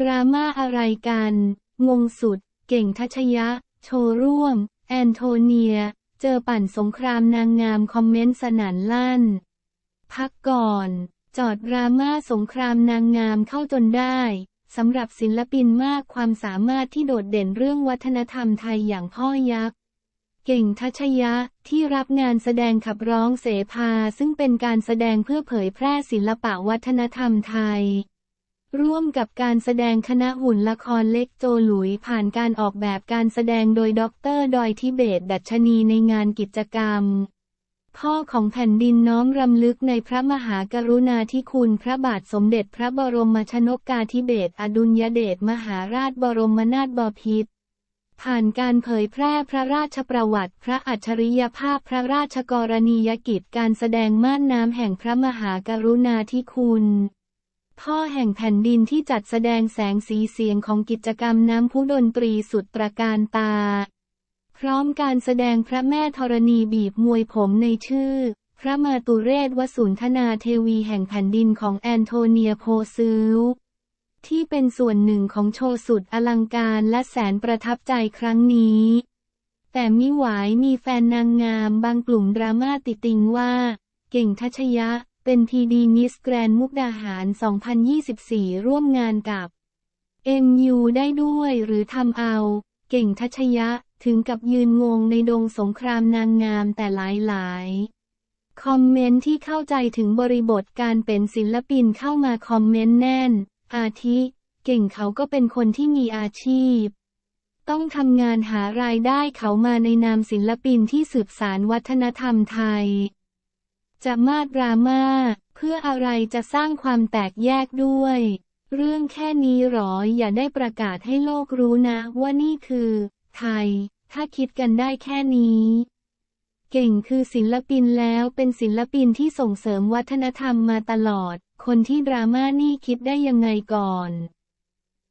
ดราม่าอะไรกัน งงสุด เก่งทัชยะ โชว์ร่วม แอนโทเนีย เจอปั่นสงครามนางงามคอมเมนต์สนันลั่น พักก่อน จอดดราม่าสงครามนางงามเข้าจนได้สำหรับศิลปินมากความสามารถที่โดดเด่นเรื่องวัฒนธรรมไทยอย่างพ่อยักษ์ เก่งทัชยะที่รับงานแสดงขับร้องเสภาซึ่งเป็นการแสดงเพื่อเผยแพร่ศิลปะวัฒนธรรมไทย ร่วมกับการแสดงคณะหุ่นละครเล็กโจหลุยผ่านการออกแบบการแสดงโดยด็อกเตอร์ดอยทิเบต ดัชนีในงานกิจกรรม พ่อของแผ่นดินน้อมรำลึกในพระมหากรุณาธิคุณพระบาทสมเด็จพระบรมชนกาธิเบศรอดุลยเดชมหาราชบรมนาถบพิตรผ่านการเผยแพร่พระราชประวัติ พระอัจฉริยภาพพระราชกรณียกิจการแสดงม่านน้ำแห่งพระมหากรุณาธิคุณ พ่อแห่งแผ่นดินที่จัดแสดงแสงสีเสียงของกิจกรรมน้ำพุดนตรีสุดตระการตา พร้อมการแสดงพระแม่ธรณีบีบมวยผมในชื่อ พระมาตุเรศวสุนทนาเทวีแห่งแผ่นดินของแอนโทเนียโพซิลที่เป็นส่วนหนึ่งของโชว์สุดอลังการและแสนประทับใจครั้งนี้ แต่มิหวายมีแฟนนางงามบางกลุ่มดราม่าติติงว่า เก่งทัชยะ เป็นทีดีมิสแกรนมุกดาหาร 2024 ร่วมงานกับ MU ได้ด้วยหรือทำเอา เก่งทัชยะถึงกับยืนงงในดงสงครามนางงามแต่หลายๆคอมเมนต์ที่เข้าใจถึงบริบทการเป็นศิลปินเข้ามาคอมเมนต์แน่น อาทิ เก่งเขาก็เป็นคนที่มีอาชีพ ต้องทำงานหารายได้เขามาในนามศิลปินที่สืบสารวัฒนธรรมไทย จะมาดราม่าเพื่ออะไรจะสร้างความแตกแยกด้วย เรื่องแค่นี้หรออย่าได้ประกาศให้โลกรู้นะว่านี่คือ ไทย ถ้าคิดกันได้แค่นี้เก่งคือศิลปินแล้วเป็นศิลปินที่ส่งเสริมวัฒนธรรมมาตลอด คนที่ดราม่านี่คิดได้ยังไงก่อน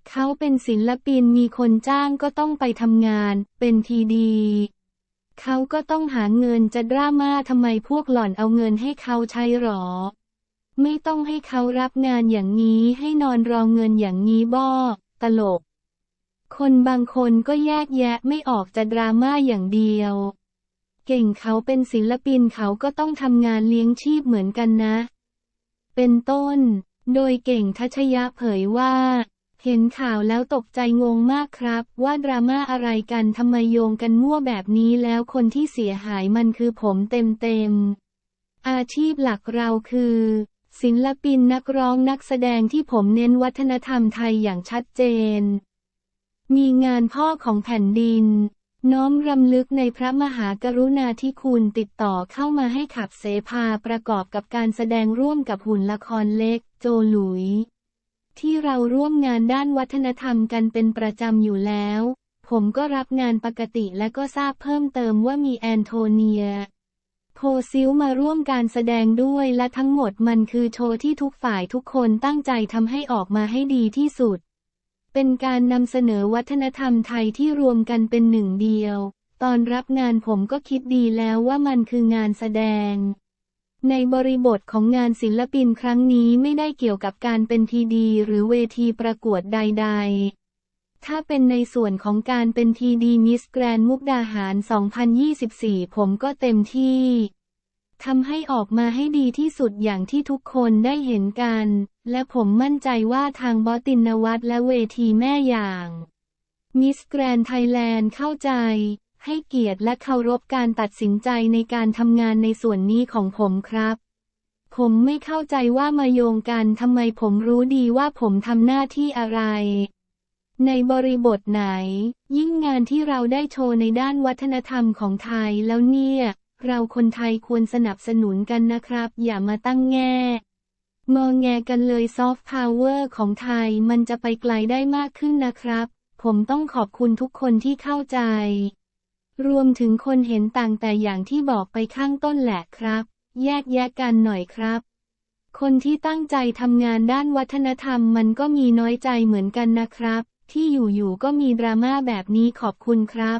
เขาเป็นศิลปินมีคนจ้างก็ต้องไปทำงาน เป็นทีดี เขาก็ต้องหาเงินจะดราม่าทำไมพวกหล่อนเอาเงินให้เขาใช้หรอ ไม่ต้องให้เขารับงานอย่างนี้ให้นอนรอเงินอย่างนี้บ้อตลก คนบางคนก็แยกแยะไม่ออกจะดราม่าอย่างเดียว เก่งเขาเป็นศิลปินเขาก็ต้องทำงานเลี้ยงชีพเหมือนกันนะ เป็นต้น โดยเก่งทัชยะเผยว่า เห็นข่าวแล้วตกใจงงมากครับ ว่าดราม่าอะไรกันทำไมโยงกันมั่วแบบนี้แล้วคนที่เสียหายมันคือผมเต็มๆ อาชีพหลักเราคือ ศิลปินนักร้องนักแสดงที่ผมเน้นวัฒนธรรมไทยอย่างชัดเจน มีงานพ่อของแผ่นดิน น้อมรำลึกในพระมหากรุณาธิคุณติดต่อเข้ามาให้ขับเสพาประกอบกับการแสดงร่วมกับหุ่นละครเล็ก โจหลุย ที่เราร่วมงานด้านวัฒนธรรมกันเป็นประจำอยู่แล้ว ผมก็รับงานปกติและก็ทราบเพิ่มเติมว่ามีแอนโทเนีย โพซิลมาร่วมการแสดงด้วยและทั้งหมดมันคือโชว์ที่ทุกฝ่ายทุกคนตั้งใจทำให้ออกมาให้ดีที่สุด เป็นการนำเสนอวัฒนธรรมไทยที่รวมกันเป็นหนึ่งเดียว ตอนรับงานผมก็คิดดีแล้วว่ามันคืองานแสดง ในบริบทของงานศิลปินครั้งนี้ไม่ได้เกี่ยวกับการเป็นทีดีหรือเวทีประกวดใด ๆ ถ้าเป็นในส่วนของการเป็นทีดีมิสแกรนมุกดาหาร 2024 ผมก็เต็มที่ทำให้ออกมาให้ดีที่สุดอย่างที่ทุกคนได้เห็นกัน และผมมั่นใจว่าทางบอสตินนวัตและเวทีแม่อย่างมิสแกรนไทยแลนด์เข้าใจ ให้เกียรติและเคารพการตัดสินใจในการทำงานในส่วนนี้ของผมครับ ผมไม่เข้าใจว่ามาโยงกันทำไมผมรู้ดีว่าผมทำหน้าที่อะไร ในบริบทไหน ยิ่งงานที่เราได้โชว์ในด้านวัฒนธรรมของไทยแล้วเนี่ย เราคนไทยควรสนับสนุนกันนะครับ อย่ามาตั้งแง่มองแงกันเลยซอฟต์พาวเวอร์ของไทยมันจะไปไกลได้มากขึ้นนะครับ ผมต้องขอบคุณทุกคนที่เข้าใจ รวมถึงคนเห็นต่างแต่อย่างที่บอกไปข้างต้นแหละครับ แยกแยะกันหน่อยครับ คนที่ตั้งใจทำงานด้านวัฒนธรรมมันก็มีน้อยใจเหมือนกันนะครับ ที่อยู่ๆก็มีดราม่าแบบนี้ขอบคุณครับ